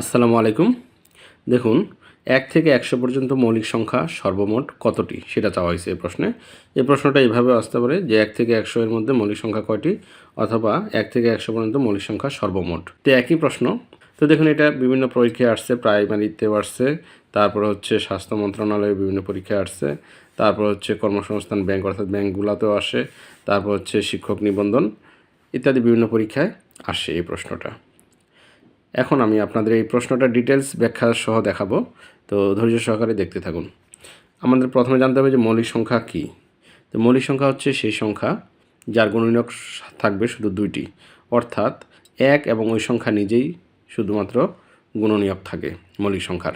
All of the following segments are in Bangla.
আসসালামু আলাইকুম। দেখুন, এক থেকে একশো পর্যন্ত মৌলিক সংখ্যা সর্বমোট কতটি? সেটা চাওয়া হয়েছে এই প্রশ্নে। এই প্রশ্নটা এইভাবে আসতে পারে যে এক থেকে একশো এর মধ্যে মৌলিক সংখ্যা কয়টি অথবা এক থেকে একশো পর্যন্ত মৌলিক সংখ্যা সর্বমোট? তো একই প্রশ্ন। তো দেখুন, এটা বিভিন্ন পরীক্ষায় আসছে প্রাইমারিতেও আসছে, তারপর হচ্ছে স্বাস্থ্য মন্ত্রণালয়ে বিভিন্ন পরীক্ষায় আসছে, তারপর হচ্ছে কর্মসংস্থান ব্যাংক অর্থাৎ ব্যাংকগুলোতেও আসে, তারপর হচ্ছে শিক্ষক নিবন্ধন ইত্যাদি বিভিন্ন পরীক্ষায় আসে এই প্রশ্নটা। এখন আমি আপনাদের এই প্রশ্নটা ডিটেলস ব্যাখ্যা সহ দেখাবো। তো ধৈর্য সহকারে দেখতে থাকুন। আমাদের প্রথমে জানতে হবে যে মৌলিক সংখ্যা কী? তো মৌলিক সংখ্যা হচ্ছে সেই সংখ্যা যার গুণনীয়ক থাকবে শুধু দুইটি। অর্থাৎ এক এবং ওই সংখ্যা নিজেই শুধুমাত্র গুণনীয়ক থাকে মৌলিক সংখ্যার।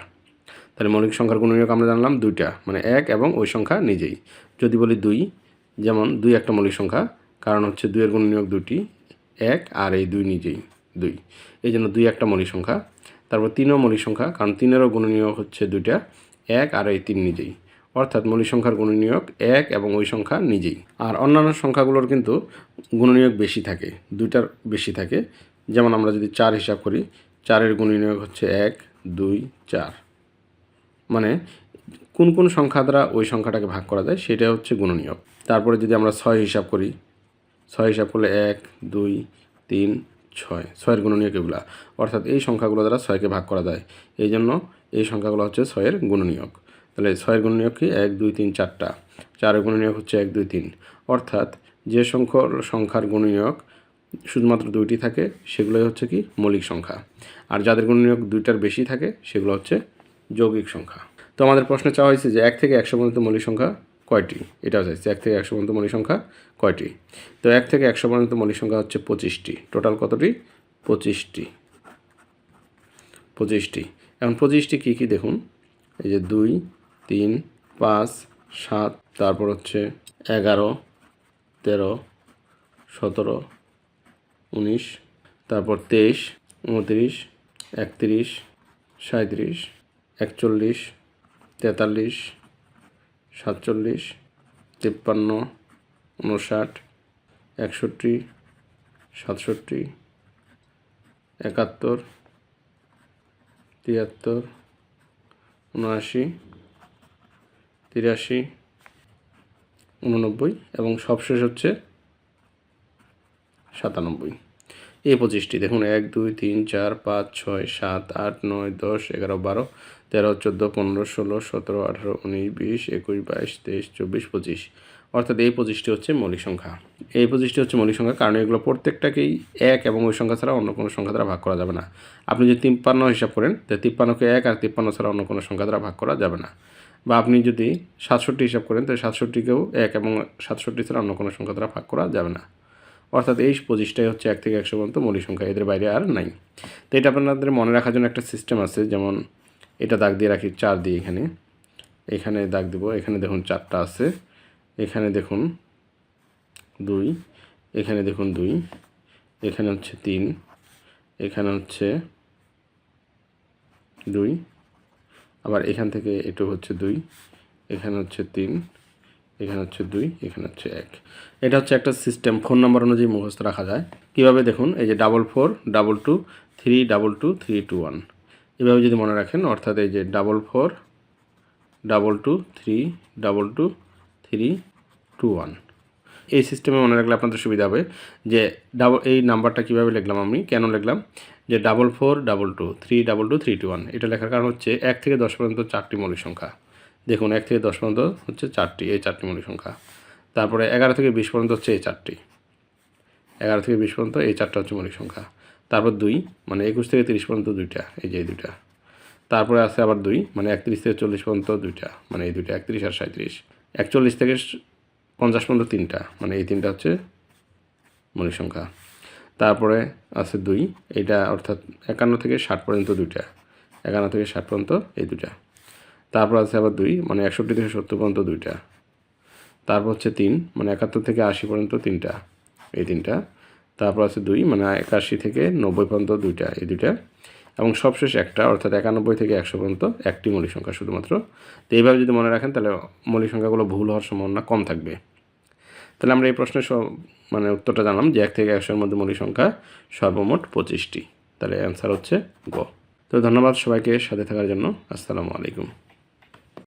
তাহলে মৌলিক সংখ্যার গুণনীয়ক আমরা জানলাম দুইটা মানে এক এবং ওই সংখ্যা নিজেই। যদি বলি দুই, যেমন দুই একটা মৌলিক সংখ্যা, কারণ হচ্ছে দুইয়ের গুণনীয়ক দুটি এক আর এই দুই নিজেই। দুই। এই জন্য দুই একটা মৌলিক সংখ্যা। তারপর তিনও মৌলিক সংখ্যা, কারণ তিনেরও গুণনীয়ক হচ্ছে দুইটা, এক আর এই তিন নিজেই। অর্থাৎ মৌলিক সংখ্যার গুণনীয়ক এক এবং ওই সংখ্যা নিজেই। আর অন্যান্য সংখ্যাগুলোর কিন্তু গুণনীয়ক বেশি থাকে, দুইটার বেশি থাকে। যেমন আমরা যদি চার হিসাব করি, চারের গুণনীয়ক হচ্ছে এক, দুই, চার। মানে কোন কোন সংখ্যা দ্বারা ওই সংখ্যাটাকে ভাগ করা যায়, সেটা হচ্ছে গুণনীয়ক। তারপরে যদি আমরা ছয় হিসাব করি, ছয় হিসাব করলে এক, দুই, তিন ছয়। ছয়ের গুণনীয়ক এগুলা। অর্থাৎ এই সংখ্যাগুলো দ্বারা ছয়কে ভাগ করা যায়। এই জন্য এই সংখ্যাগুলো হচ্ছে ছয়ের গুণনীয়ক। তাহলে ছয়ের গুণনীয়ক কি? এক, দুই, তিন, চারটা। চারের গুণনীয়ক হচ্ছে এক, দুই, তিন। অর্থাৎ যে সংখ্যার সংখ্যার গুণনীয়ক শুধুমাত্র দুইটি থাকে, সেগুলোই হচ্ছে কি? মৌলিক সংখ্যা। আর যাদের গুণনীয়ক দুইটার বেশি থাকে, সেগুলো হচ্ছে যৌগিক সংখ্যা। তো আমাদের প্রশ্নে চাওয়া হয়েছে যে এক থেকে একশো পর্যন্ত মৌলিক সংখ্যা কয়টি? এটাও চাইছে এক থেকে একশো পর্যন্ত মৌলিক সংখ্যা কয়টি? তো এক থেকে একশো পর্যন্ত মৌলিক সংখ্যা হচ্ছে পঁচিশটি। টোটাল কতটি? পঁচিশটি। পঁচিশটি। এখন পঁচিশটি কী কী দেখুন? এই যে দুই, তিন, পাঁচ, সাত, তারপর হচ্ছে এগারো, তেরো, সতেরো, উনিশ, তারপর তেইশ, উনত্রিশ, একত্রিশ সাঁত্রিশ একচল্লিশ, তেতাল্লিশ সাতচল্লিশ তিপ্পান্ন উনষাট একষট্টি সাতষট্টি একাত্তর তিয়াত্তর উনআশি তিরাশি উননব্বই এবং সবশেষ হচ্ছে সাতানব্বই। এই পঁচিশটি। দেখুন, এক, দুই, তিন, চার, পাঁচ, ছয়, সাত, আট, নয়, দশ, এগারো, বারো, তেরো, চোদ্দ, পনেরো, ষোলো, সতেরো, আঠারো, উনিশ, বিশ, একুশ, বাইশ, তেইশ, চব্বিশ, পঁচিশ। অর্থাৎ এই পঁচিশটি হচ্ছে মৌলিক সংখ্যা। এই পঁচিশটি হচ্ছে মৌলিক সংখ্যা কারণ এগুলো প্রত্যেকটাকেই এক এবং ওই সংখ্যা ছাড়া অন্য কোনো সংখ্যা দ্বারা ভাগ করা যাবে না। আপনি যদি তিপ্পান্ন হিসাব করেন, তাহলে তিপ্পান্নকে এক আর তিপ্পান্ন ছাড়া অন্য কোনো সংখ্যা দ্বারা ভাগ করা যাবে না। বা আপনি যদি সাতষট্টি হিসাব করেন, তাহলে সাতষট্টিকেও এক এবং সাতষট্টি ছাড়া অন্য কোনো সংখ্যা দ্বারা ভাগ করা যাবে না। অর্থাৎ এই পঁচিশটাই হচ্ছে এক থেকে একশো পর্যন্ত মৌলিক সংখ্যা, এদের বাইরে আর নাই। তো এটা আপনাদের মনে রাখার জন্য একটা সিস্টেম আছে, যেমন এটা দাগ দিয়ে রাখি চার দিয়ে এখানে এখানে দাগ দেবো, এখানে দেখুন চারটা আছে, এখানে দেখুন দুই, এখানে দেখুন দুই, এখানে হচ্ছে তিন, এখানে হচ্ছে দুই, আবার এখান থেকে এটু হচ্ছে দুই, এখানে হচ্ছে তিন এখানে হচ্ছে দুই, এখানে হচ্ছে এক। এটা হচ্ছে একটা সিস্টেম ফোন নাম্বার অনুযায়ী মুখস্থ রাখা যায়। কীভাবে দেখুন, এই যে double four double two three double two three two one এভাবে যদি মনে রাখেন, অর্থাৎ এই যে double four double two three double two three two one এই সিস্টেমে মনে রাখলে আপনাদের সুবিধা হবে যে ডাবল এই নাম্বারটা কীভাবে লিখলাম আমি, কেন লিখলাম? যে double four double two three double two three two one এটা লেখার কারণ হচ্ছে এক থেকে দশ পর্যন্ত চারটি মৌলিক সংখ্যা। দেখুন, এক থেকে দশ পর্যন্ত হচ্ছে চারটি, এই চারটি মৌলিক সংখ্যা। তারপরে এগারো থেকে বিশ পর্যন্ত হচ্ছে এই চারটি। এগারো থেকে বিশ পর্যন্ত এই চারটা হচ্ছে মৌলিক সংখ্যা। তারপর দুই মানে একুশ থেকে তিরিশ পর্যন্ত দুইটা, এই যে এই দুইটা। তারপরে আছে আবার দুই মানে একত্রিশ থেকে চল্লিশ পর্যন্ত দুইটা মানে এই দুইটা, একত্রিশ আর সাঁত্রিশ একচল্লিশ থেকে পঞ্চাশ পর্যন্ত তিনটা মানে এই তিনটা হচ্ছে মৌলিক সংখ্যা। তারপরে আছে দুই, এইটা অর্থাৎ একান্ন থেকে ষাট পর্যন্ত দুইটা। একান্ন থেকে ষাট পর্যন্ত এই দুইটা। তারপর আছে আবার দুই মানে একষট্টি থেকে সত্তর পর্যন্ত দুইটা। তারপর হচ্ছে তিন মানে একাত্তর থেকে আশি পর্যন্ত তিনটা, এই তিনটা। তারপর আছে দুই মানে একাশি থেকে নব্বই পর্যন্ত দুইটা, এই দুইটা। এবং সবশেষ একটা, অর্থাৎ একানব্বই থেকে একশো পর্যন্ত একটি মৌলিক সংখ্যা শুধুমাত্র। তো এইভাবে যদি মনে রাখেন, তাহলে মৌলিক সংখ্যাগুলো ভুল হওয়ার সম্ভাবনা কম থাকবে। তাহলে আমরা এই প্রশ্নের মানে উত্তরটা জানলাম যে এক থেকে একশোর মধ্যে মৌলিক সংখ্যা সর্বমোট পঁচিশটি। তাহলে অ্যান্সার হচ্ছে গ। তো ধন্যবাদ সবাইকে সাথে থাকার জন্য। আসসালামু আলাইকুম।